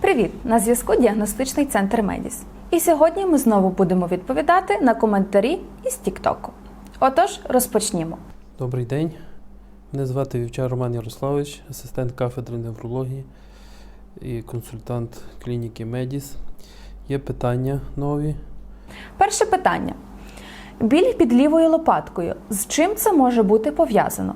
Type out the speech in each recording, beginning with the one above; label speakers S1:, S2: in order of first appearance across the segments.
S1: Привіт! На зв'язку діагностичний центр Медіс. І сьогодні ми знову будемо відповідати на коментарі із Тіктоку. Отож, розпочнімо.
S2: Добрий день. Мене звати Вівчар Роман Ярославович, асистент кафедри неврології і консультант клініки Медіс. Є питання нові.
S1: Перше питання: біль під лівою лопаткою. З чим це може бути пов'язано?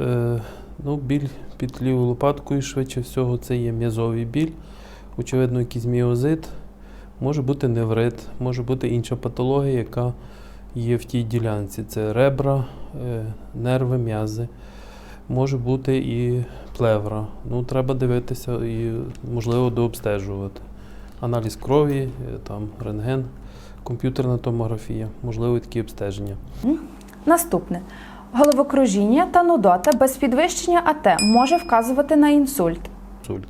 S2: Е, ну, біль під лівою лопаткою, швидше всього, це є м'язовий біль. Очевидно, якийсь міозит, може бути неврит, може бути інша патологія, яка є в тій ділянці. Це ребра, е, нерви, м'язи. Може бути і плевра. Ну, треба дивитися і, можливо, дообстежувати. Аналіз крові, е, там, рентген, комп'ютерна томографія, можливо, такі обстеження.
S1: Наступне. Головокружіння та нудота без підвищення АТ може вказувати на інсульт.
S2: інсульт.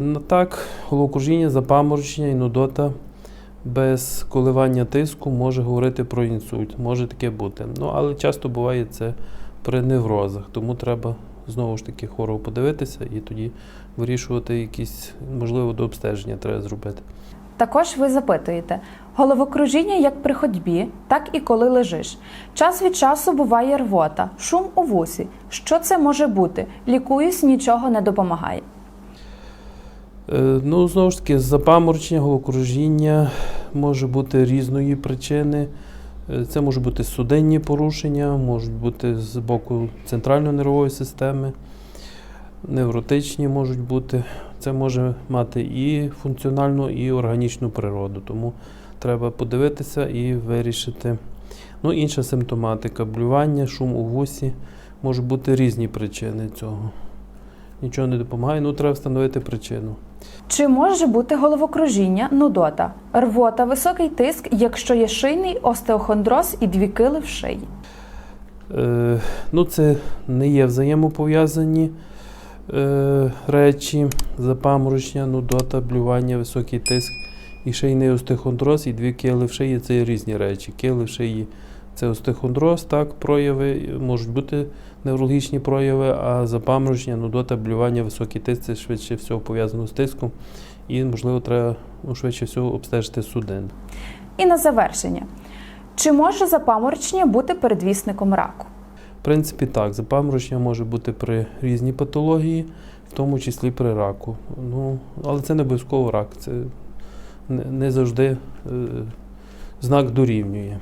S2: Ну, Так, головокружіння, запаморочення і нудота без коливання тиску може говорити про інсульт, може таке бути. Ну, але часто буває це при неврозах, тому треба знову ж таки хворого подивитися і тоді вирішувати якісь, можливо, до обстеження треба зробити.
S1: Також ви запитуєте: головокружіння як при ходьбі, так і коли лежиш. Час від часу буває рвота, шум у вусі. Що це може бути? Лікуюсь, нічого не допомагає.
S2: Е, Ну, знову ж таки, запаморочення, головокружіння може бути різної причини. Е, Це можуть бути судинні порушення, можуть бути з боку центральної нервової системи, невротичні можуть бути. Це може мати і функціональну, і органічну природу. Тому треба подивитися і вирішити. Ну, інша симптоматика, блювання, шум у вусі, можуть бути різні причини цього. Нічого не допомагає, ну треба встановити причину.
S1: Чи може бути головокружіння, нудота, рвота, високий тиск, якщо є шийний остеохондроз і дві кили в шиї?
S2: Е, ну, це не є взаємопов'язані е, речі, запаморочення, нудота, блювання, високий тиск і шийний остеохондроз, і дві кили шиї це різні речі. Кили в шиї це остеохондроз, так, прояви, можуть бути неврологічні прояви, а запаморочення, нудота, блювання, високий тиск це швидше всього пов'язано з тиском. І, можливо, треба швидше всього обстежити судин.
S1: І на завершення. Чи може запаморочення бути передвісником раку?
S2: Принципі, так, запаморочення може бути при різній патології, в тому числі при раку. Ну, але це не обов'язково рак, це не, не завжди е, знак дорівнює.